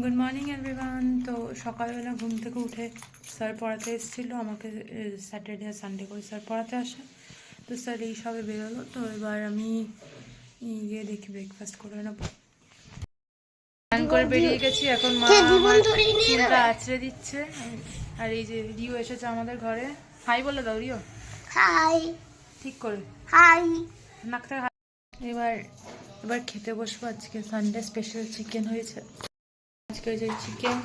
Good morning everyone তো সকালবেলা ঘুম থেকে উঠে স্যার পড়াতে এসেছিল। আমাকে স্যাটারডে আর সানডে করে স্যার পড়াতে আসে। তো স্যার এই সবে বেরোলো। তো এবার আমি গিয়ে দেখি ব্রেকফাস্ট করে নেব। স্নান করে বেরিয়ে গেছি। এখন মা চুলটা আছড়ে দিচ্ছে। আর এই যে রিও এসেছে আমাদের ঘরে। হাই বলে দাও রিও। হাই ঠিক করে। হাই নাক থেকে এবার এবার খেতে বসবো। আজকে সানডে স্পেশাল চিকেন হয়েছে। আজকে যে চিকেন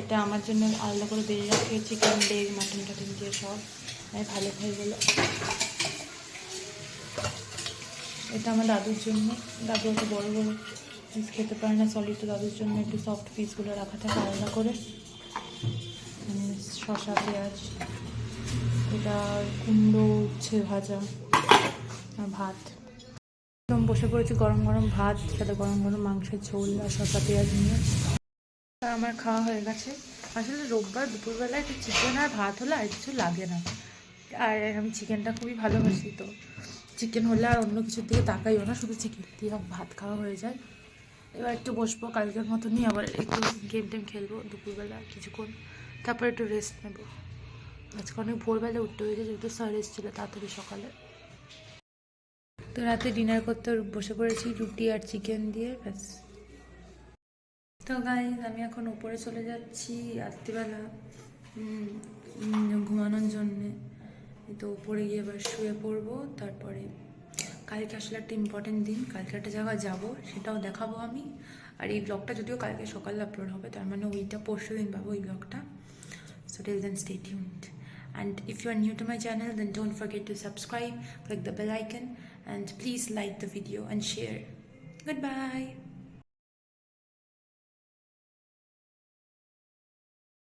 এটা আমার জন্য আলাদা করে বেরিয়ে রাখি চিকেন লেগ মাটন টাটন দিয়ে সব। ভালো খাই বলে, এটা আমার দাদুর জন্য। দাদু অত বড় বড় পিস খেতে পারে না সলিড তো দাদুর জন্য একটু সফট পিসগুলো রাখা থাকে আলাদা করে। শসা, পেঁয়াজ, এটা কুমড়ো উচ্ছে ভাজা, আর ভাত। একদম বসে পড়েছি গরম গরম ভাত, সাথে গরম গরম মাংসের ঝোল আর শসা পেঁয়াজ নিয়ে। আমার খাওয়া হয়ে গেছে। আসলে রোববার দুপুরবেলায় একটু চিকেন আর ভাত হলে আর কিছু লাগে না। আর আমি চিকেনটা খুবই ভালোবাসি তো। চিকেন হলে আর অন্য কিছুর দিকে তাকাইও না, শুধু চিকেন দিয়ে ভাত খাওয়া হয়ে যায়। এবার একটু বসবো, কালকের মতনই আবার একটু গেম টেম খেলব দুপুরবেলা কিছুক্ষণ। তারপর একটু রেস্ট নেব। আজকে অনেক ভোরবেলা উঠতে হয়েছে, যেহেতু স্যার এসেছিল তাড়াতাড়ি সকালে। তো রাতে ডিনার করতে বসে পড়েছি রুটি আর চিকেন দিয়ে ব্যাস। তো গাইজ আমি এখন উপরে চলে যাচ্ছি রাত্রিবেলা ঘুমানোর জন্যে। তো উপরে গিয়ে এবার শুয়ে পড়ব তারপরে কালকে আসলে একটা ইম্পর্টেন্ট দিন কালকে একটা জায়গায় যাব সেটাও দেখাবো আমি। আর এই ব্লগটা যদিও কালকে সকালে আপলোড হবে তার মানে ওইটা পরশু দিন পাবো ওই ব্লগটা till then, stay tuned. And if you are new to my channel, then don't forget to subscribe, click the bell icon, and please like the video and share. Goodbye.